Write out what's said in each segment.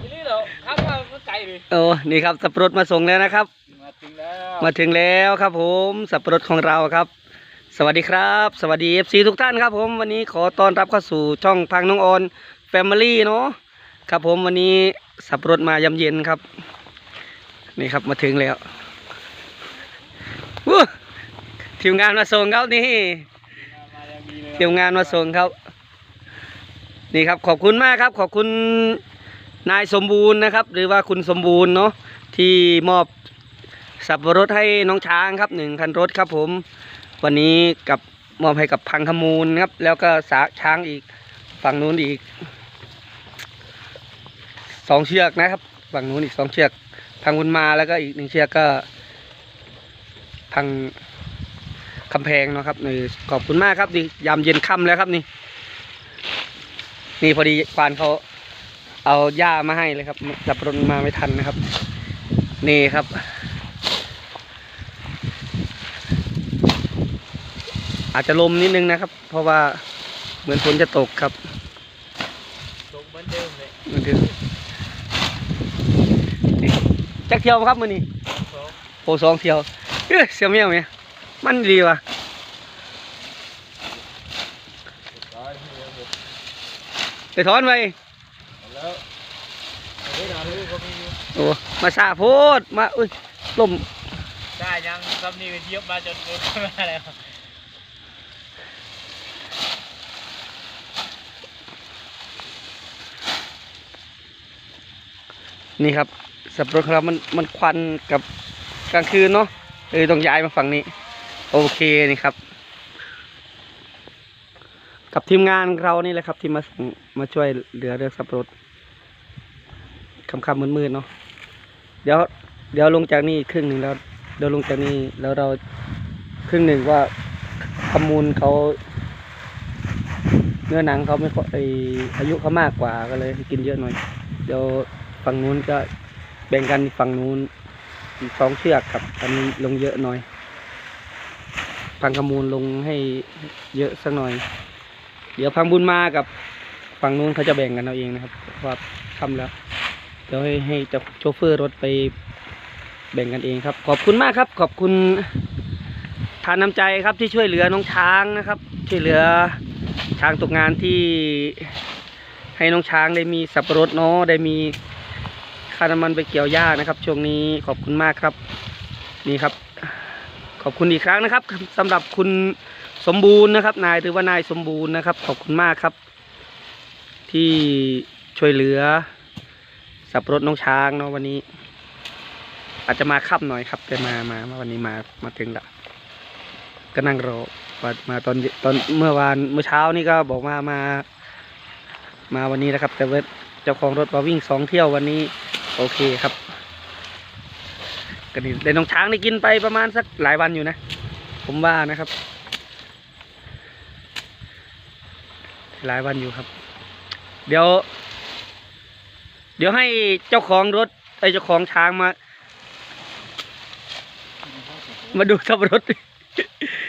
ทีนี้เราข้ามมามันไกลเลยโอ้นี่ครับสับปะรดมาส่งแล้วนะครับ มาถึงแล้วมาถึงแล้วครับผมสับปะรดของเราครับ สวัสดีครับ สวัสดีเอฟซีทุกท่านครับ ผมวันนี้ขอต้อนรับเข้าสู่ช่องพังน้องออนแฟมิลี่เนาะครับผมวันนี้สับปะรดมายำเย็นครับ นี่ครับมาถึงแล้ววู้ทีมงานมาส่งครับนี่มาอย่างดีเลยทีมงานมาส่งครับ นี่ครับขอบคุณมากครับขอบคุณนายสมบูรณ์นะครับ หรือว่าคุณสมบูรณ์เนาะที่มอบสับปะรดให้น้องช้างครับหนึ่งคันรถครับผม วันนี้กับมอบให้กับพังขมูลครับ แล้วก็สาช้างอีกฝั่งนู้นอีกสองเชือกนะครับฝั่งนู้นอีกสองเชือกพังบุญมาแล้วก็อีกหนึ่งเชือกก็พังคำแพงเนาะครับนี่ขอบคุณมากครับนี่ยามเย็นค่ำแล้วครับนี่ นี่พอดีควานเขาเอาหญ้ามาให้เลยครับจับรนมาไม่ทันนะครับ นี่ครับ อาจจะลมนิดนึงนะครับ เพราะว่าเหมือนฝนจะตกครับตกเหมือนเดิมเลยมันคือนี่จักเที่ยวบ่ครับมือนี้สองโอ้สองเที่ยวเอ้ยเสียเมียวไหมมันดีว่ะ ร้อยที่เหลือหมด ไป ถอนไปแล้วเฮ้ยนาลูกก็มีอยู่โอ้มาซาโพดมาอุ้ยลมได้ยังซับนี่ไปเทียบมาจนเกินมาแล้วนี่ครับสับปะรดของเรามันมันควันกับกลางคืนเนาะเออต้องย้ายมาฝั่งนี้ โอเคนี่ครับ กับทีมงานเรานี่แหละครับ ที่มาส่งมาช่วยเหลือเรื่องสับปะรดคำคำมืดๆเนาะเดี๋ยว เดี๋ยวลงจากนี่ครึ่งหนึ่งแล้วเดี๋ยวลงจากนี่แล้วเราครึ่งหนึ่งว่าขมูลเขาเนื้อหนังเขาไม่ค่อยอายุเขามากกว่าก็เลยกินเยอะหน่อย เดี๋ยวฝั่งนู้นก็แบ่งกันฝั่งนู้นอีกสองเชือกครับอันนี้ลงเยอะหน่อยพังขมูลลงให้เยอะสักหน่อย เดี๋ยวพังบุญมากับฝั่งนู้นเขาจะแบ่งกันเอาเองนะครับพราะว่าทำแล้วเดี๋ยวให้ให้เจ้าโชเฟอร์รถไปแบ่งกันเองครับ ขอบคุณมากครับ ขอบคุณทานน้ำใจครับที่ช่วยเหลือน้องช้างนะครับ ช่วยเหลือช้างตกงานที่ให้น้องช้างได้มีสับปะรดเนาะได้มีค่าน้ำมันไปเกี่ยวหญ้านะครับ ช่วงนี้ขอบคุณมากครับ นี่ครับ ขอบคุณอีกครั้งนะครับสำหรับคุณ สมบูรณ์นะครับ นายหรือว่านายสมบูรณ์นะครับ ขอบคุณมากครับ ที่ช่วยเหลือ สับรดน้องช้างเนาะวันนี้ อาจจะมาค่ำหน่อยครับแต่มามามาวันนี้มามาถึงละก็นั่งรอมาตอนตอนเมื่อวานเมื่อเช้านี่ก็บอกว่ามา มาวันนี้นะครับ แต่ว่าเจ้าของรถมาวิ่งสองเที่ยววันนี้ โอเคครับก็นี่ได้น้องช้างได้กินไปประมาณสักหลายวันอยู่นะ ผมว่านะครับ หลายวันอยู่ครับ เดี๋ยว เดี๋ยวให้เจ้าของรถไอ้เจ้าของช้างมา มาดูสับปะรถ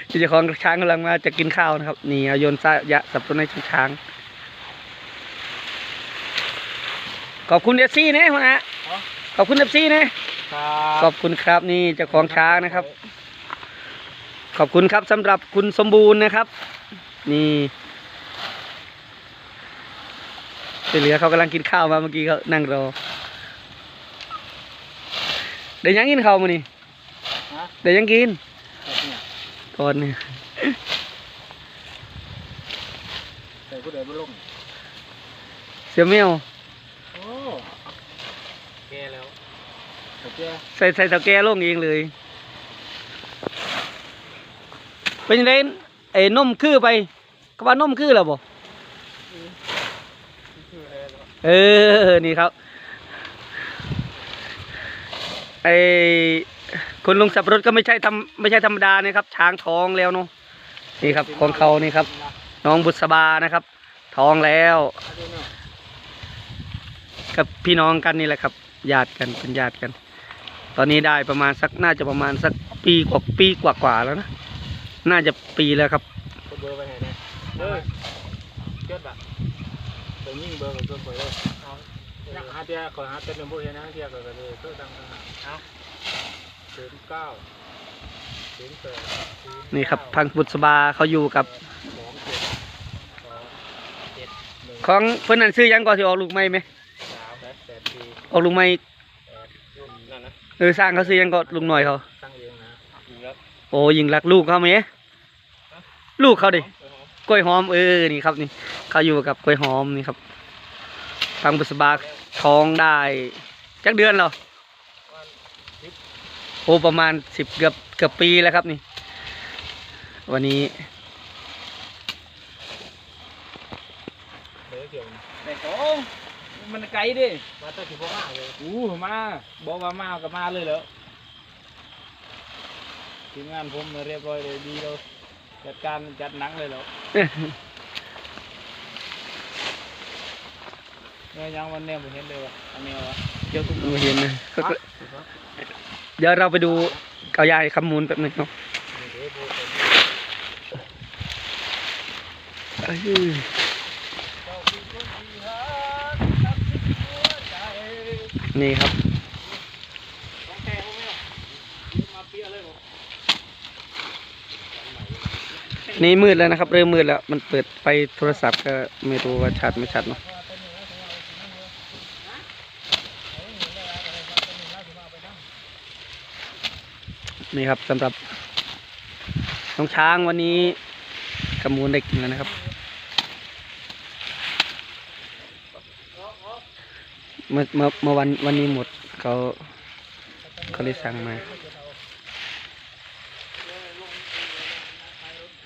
เจ้าของช้างกำลังมาจะกินข้าวนะครับ นี่เอาโยนซะยะสับปะรดให้ช้าง ขอบคุณเอฟซีนะหัวหนะขอบคุณเอฟซีนะครัขอบคุณครับนี่เจ้าของช้างนะครับ ขอบคุณครับสำหรับคุณสมบูรณ์นะครับ นี่ ที่เหลือเขากำลังกินข้าวมาเมื่อกี้เขานั่งรอเดี๋ยวยังกินข้าวมานี่ฮะเดี๋ยวยังกินแบบเนี่ยก่อนนี่ใส่ผู้ใดบุลงเสียเมียวโอ้แกแล้วโอเคใส่ใส่เตาแก้ลงเองเลยเป็นยังไงไอ้นมคือไปก็ว่านมคือแล้วบ่ คืออะไรแล้ว เออ นี่ครับ ไอคุณลุงสับรถก็ไม่ใช่ทำไม่ใช่ธรรมดานะครับ ช้างท้องแล้วเนาะ นี่ครับของเขานี่ครับ น้องบุษบานะครับ ท้องแล้ว กับพี่น้องกันนี่แหละครับ ญาติกันเป็นญาติกัน ตอนนี้ได้ประมาณสักน่าจะประมาณสักปีกว่าปีกว่าๆแล้วนะ น่าจะปีแล้วครับเบอร์ไปไหนเนี่ย แบบตัวยิ่งเบอร์กับตัวเบอร์เลยเอาหาเทียขอหาเป็นหนึ่งบุเห็นนะเทียก็เลยเพื่อดังกันเอาศูนย์เก้าศูนย์แปดศูย์นี่ครับเก้าพังบุษบาเขาอยู่กับสองเจ็ดสองเจ็ดหนึ่งของเพิ่นนั่นซื้อหยังก่อนสิออกลูกไม้ไหมสามแปดแปดสี่ออกลูกไม้แปดรุ่นนั่นนะเออสร้างเขาซื้อหยังก่อนลุงหน่อยเขาตั้งเองนะยิงแล้วโอ้ยิงรักลูกเขาไหมลูกเขาดิก ล้วยหอมเออนี่ครับนี่เขาอยู่กับกล้วยหอมนี่ครับพังบุษบาท้องได้จักเดือนเหรอโอ้ประมาณสิบเกือบเกือบปีแล้วครับนี่ วันนี้เดี๋ยวเกี่ยวนะแต่ของมันไกลดิมาตั้งที่พ่าเลยอู้มาบอกว่ามาก็มาเลยเหรอทีมงานผมเรียบร้อยเลยดีเรา จัดการจัดหนังเลยเหรอเนี่ยยังวันเนี้ยผมเห็นเลยวะอันนี้วะเดี๋ยวมาเห็นนะเดี๋ยวเราไปดูเกายายคำมูลแป๊บหนึงเนาะเดี๋ยวโบเป็นเอ้ยนี่ครับ ของแท้ผมเนี่ยมาเปี้ยเลยผม นี่มืดแล้วนะครับ เริ่มมืดแล้ว มันเปิดไฟโทรศัพท์ก็ไม่รู้ว่าชัดไม่ชัดเนาะนี่ครับสำหรับน้องช้างวันนี้กำมูลได้กินแล้วนะครับ เมื่อเมื่อเมื่อวันวันนี้หมดเขาเขาเลยสั่งมา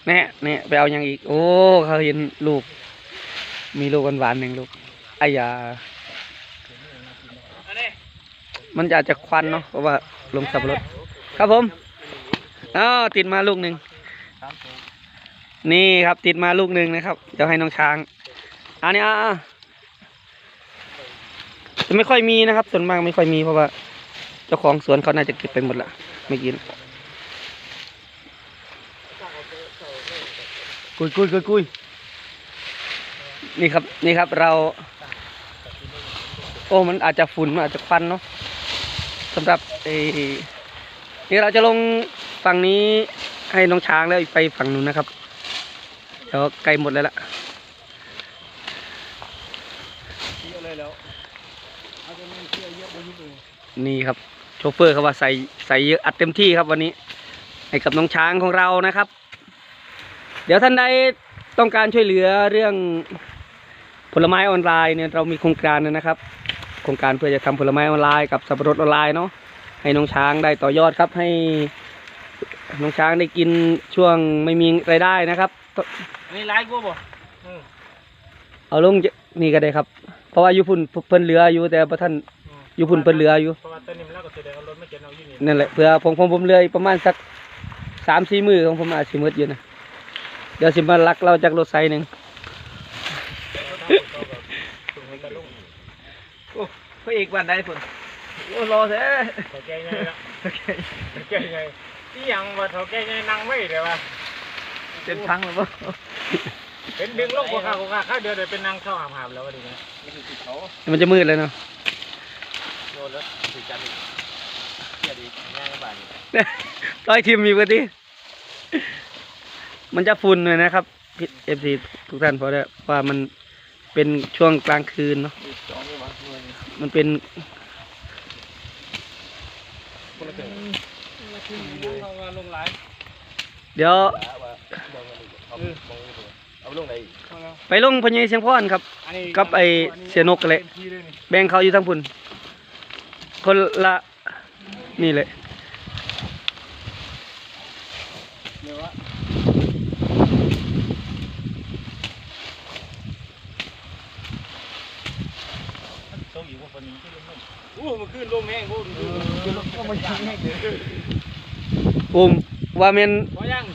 แน่แน่ไปเอายังอีก โอ้เขาเห็นลูก มีลูกหวานๆหนึ่งลูกไอ้ยา มันอาจจะควันเนาะเพราะว่าลงสับรถ ครับผมอ๋อติดมาลูกหนึ่งนี่ครับติดมาลูกหนึ่งนะครับ เดี๋ยวให้น้องช้าง อันนี้อะอะไม่ค่อยมีนะครับ ส่วนมากไม่ค่อยมีเพราะว่า เจ้าของสวนเขาน่าจะเก็บไปหมดละไม่กิน กุยกุยกุยกุยนี่ครับนี่ครับเรา โอ้มันอาจจะฝุ่นมันอาจจะควันเนาะสำหรับเออนี่เราจะลงฝั่งนี้ให้น้องช้างแล้วไปฝั่งนู้นนะครับเดี๋ยวใกล้หมดแล้วล่ะเปี้ยเลยแล้วเอาจะมีเปี้ยเยอะไปนิดนึงนี่ครับ โชเฟอร์เขาว่าใส่ใส่เยอะอัดเต็มที่ครับวันนี้ ให้กับน้องช้างของเรานะครับ เดี๋ยวท่านใดต้องการช่วยเหลือเรื่องผลไม้ออนไลน์เนี่ยเรามีโครงการนะครับ โครงการเพื่อจะทำผลไม้ออนไลน์กับสับปะรดออนไลน์เนาะให้น้องช้างได้ต่อยอดครับ ให้น้องช้างได้กินช่วงไม่มีรายได้นะครับอันนี้ร้ายกูบ่อืมเอาลงนี่ก็ได้ครับ เพราะว่าอยู่พุ่นเพิ่นเหลืออยู่แต่บ่ท่านอืมอยู่พุ่นเพิ่นเหลืออยู่เพราะว่าตอนนี้มันแล้วก็แสดงว่ารถไม่เก็บเอาอยู่นี่นั่นแหละเพื่อผมผมผมเหลืออีกประมาณสักสามสี่มือของผมอาจสิหมดอยู่นะ เดี๋ยวสิมาลักเราจากรถไซค์หนึ่งถึงให้กระลุ่งพระเอกวันใดฝนโอ้รอแท้เขาแก้ไงละแก้ไงที่ยังว่าเขาแก้ไงนั่งไม่เดี๋ยวว่าเป็นพังหรือเปล่าเป็นดึงลงหัวขาหัวขาข้าวเดียวเดี๋ยวเป็นนั่งเข้าหามหามแล้วว่าดีนะมันจะมืดเลยเนาะโดนแล้วถือจันอีกเกียดอีกง่ายกว่าบาทอีกร้อยทีมมีปกติ มันจะฝุ่นเลยนะครับเอฟซีทุกท่านเพราะว่ามันเป็นช่วงกลางคืนเนาะสองนี่วะมันเป็นคนละเกิดเอามาลงหลายเดี๋ยวเอาลงไหนเอาแล้วไปลงพญายเสียงพรครับอันนี้กับไอ้เสียนกกันเลยต็มที่เลยนี่แบ่งเขาอยู่ทั้งพุ่น คนละนี่เลย เดี๋ยววะ ต้องอยู่ว่า คนนี้ที่ลงไม่อู้มันขึ้นลมแห้งกูดูขึ้นลมก็มันยังแห้งเด้ออุ้มว่าเมนพอยัง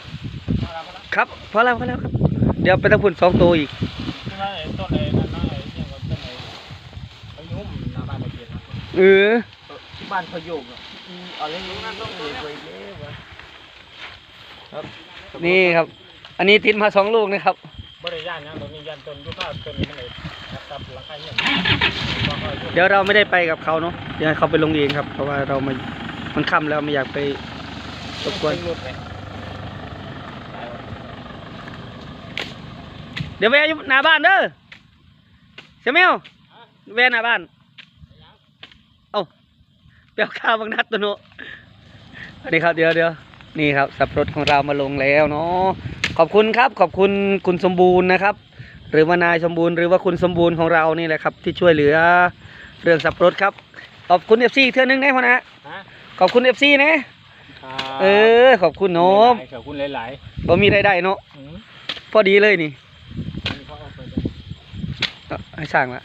ครับพอแล้วพอแล้วครับ เดี๋ยวไปทั้งพุ่นสองตัวอีกที่ว่าไอ้ต้นไอ้นั่นนะไอ้เนี่ยก็ต้นไอ้ไอ้ยุ่มหน้าบ้านตะเกียนนะเออบ้านพยงอะอะไรอย่างนั้นต้องเลยไปเย้วะนี่ครับ อันนี้ติดมาสองลูกนะครับบริย่านยังตรงนี้ยันต้นยุค่าต้นนี้มันเลย รับหลังคาเนี่ยเดี๋ยวเราไม่ได้ไปกับเขาเนาะเดี๋ยวให้เขาไปลงเองครับ เพราะว่าเรามามันค่ำแล้วไม่อยากไปรบกวนเดี๋ยวแวะอยู่หน้าบ้านเด้อเสี่ยแมวแวะหน้าบ้านเอ้าเปรี้ยวข้าวบางนัดตัวโนอันนี้ครับเดี๋ยวเดี๋ยวนี่ครับสับปะรดของเรามาลงแล้วเนาะขอบคุณครับ ขอบคุณคุณสมบูรณ์นะครับ หรือว่านายสมบูรณ์หรือว่าคุณสมบูรณ์ของเรานี่แหละครับ ที่ช่วยเหลือเรื่องสับปะรดครับ ขอบคุณเอฟซีเท่านึงนะพ่อนะฮะขอบคุณเอฟซีนะครับเออ ขอบคุณเนาะหลายๆขอบคุณหลายบ่มีรายได้เนาะๆอืมพอดีเลยนี่อันนี้เขาเอาไปเลยเอาให้สร้างละ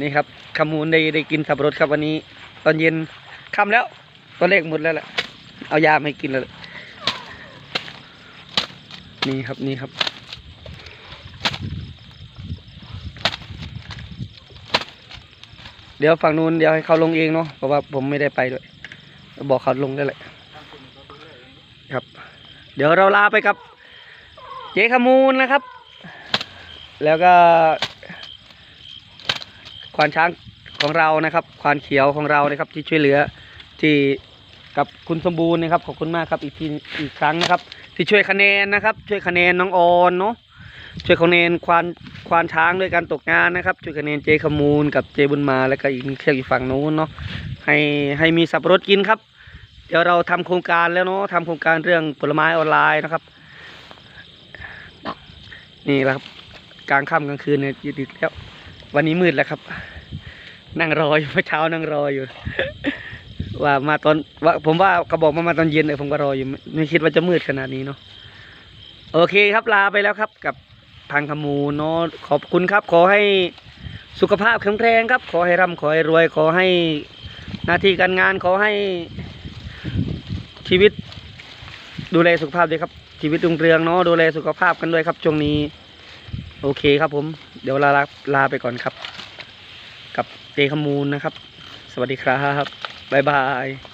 นี่ครับขมูลได้ได้กินสับปะรดครับวันนี้ ตอนเย็นค่ำแล้วตอนเลขหมดแล้วแหละเอายามาให้กินแล้วแหละนี่ครับนี่ครับ เดี๋ยวฝั่งนู้นเดี๋ยวให้เขาลงเองเนาะเพราะว่าผมไม่ได้ไปด้วยบอกเขาลงได้เลยครับ เดี๋ยวเราลาไปกับ เจ๊ขมูลนะครับ แล้วก็ ควานช้างของเรานะครับ ควานเขียวของเรานะครับ ที่ช่วยเหลือที่กับคุณสมบูรณ์นะครับขอบคุณมากครับอีกทีอีกครั้งนะครับ ที่ช่วยคะแนนนะครับ ช่วยคะแนนน้องออนเนาะ ช่วยคะแนนควานควานช้างด้วยการตกงานนะครับ ช่วยคะแนนเจขมูลกับเจบุญมาแล้วก็อีกหนึ่งเชือกอีกฝั่งนู้นเนาะให้ให้มีสับปะรดกินครับ เดี๋ยวเราทำโครงการแล้วเนาะทำโครงการเรื่องผลไม้ออนไลน์นะครับ นี่แหละครับกลางค่ำกลางคืนเนี่ยดึกแล้ว วันนี้มืดแล้วครับ นั่งรออยู่เมื่อเช้านั่งรออยู่ ว่ามาตอนว่าผมว่าเขาบอกมามาตอนเย็นเลยผมก็รออยู่ไม่คิดว่าจะมืดขนาดนี้เนาะโอเคครับลาไปแล้วครับกับ ทางขมูลเนาะขอบคุณครับ ขอให้สุขภาพแข็งแรงครับ ขอให้ร่ำขอให้รวย ขอให้หน้าที่การงานขอให้ชีวิตดูแลสุขภาพด้วยครับ ชีวิตรุ่งเรืองเนาะดูแลสุขภาพกันด้วยครับช่วงนี้ โอเคครับผม เดี๋ยวลาลาลาไปก่อนครับ กับเจขมูลนะครับ สวัสดีครับบ๊ายบาย